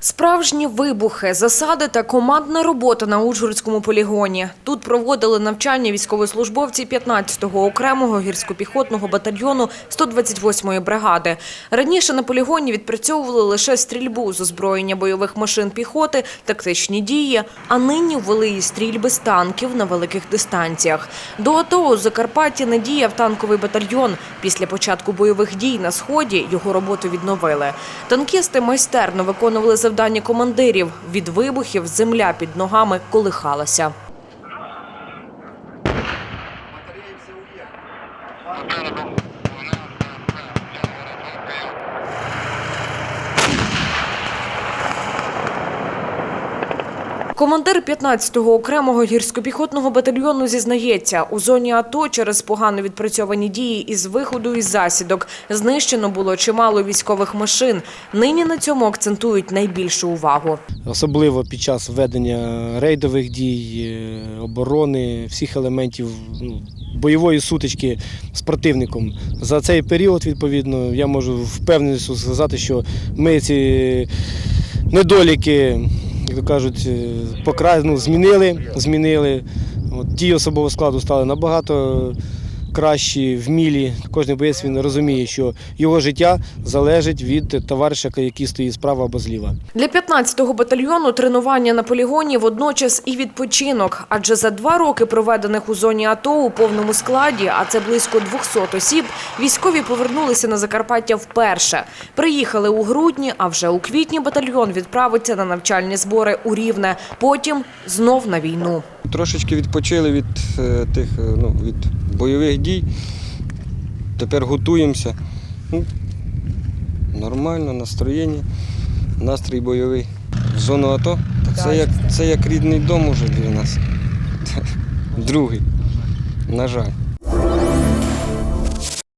Справжні вибухи, засади та командна робота на Ужгородському полігоні. Тут проводили навчання військовослужбовці 15-го окремого гірсько-піхотного батальйону 128-ї бригади. Раніше на полігоні відпрацьовували лише стрільбу з озброєння бойових машин піхоти, тактичні дії, а нині ввели і стрільби з танків на великих дистанціях. До АТО у Закарпатті не діяв танковий батальйон. Після початку бойових дій на сході його роботу відновили. Танкісти майстерно виконували завдання командирів. Від вибухів земля під ногами колихалася. Командир 15-го окремого гірсько-піхотного батальйону зізнається, у зоні АТО через погано відпрацьовані дії із виходу із засідок знищено було чимало військових машин. Нині на цьому акцентують найбільшу увагу. особливо під час ведення рейдових дій, е, оборони, всіх елементів ну, бойової сутички з противником. За цей період, відповідно, я можу впевненістю сказати, що ми ці недоліки, як то кажуть, покрай, ну, змінили, змінили. От, дії особового складу стали набагато кращі, вмілі. Кожен боєць він розуміє, що його життя залежить від товариша, який стоїть справа або зліва. Для 15-го батальйону тренування на полігоні водночас і відпочинок. Адже за два роки, проведених у зоні АТО у повному складі, а це близько 200 осіб, військові повернулися на Закарпаття вперше. Приїхали у грудні, а вже у квітні батальйон відправиться на навчальні збори у Рівне. Потім знов на війну. Трошечки відпочили від е, тих е, ну, від бойових дій. Тепер готуємося. Ну, нормально, настроєння, настрій бойовий. В зону АТО. Це, як, це як рідний дом уже для нас. Другий. На жаль.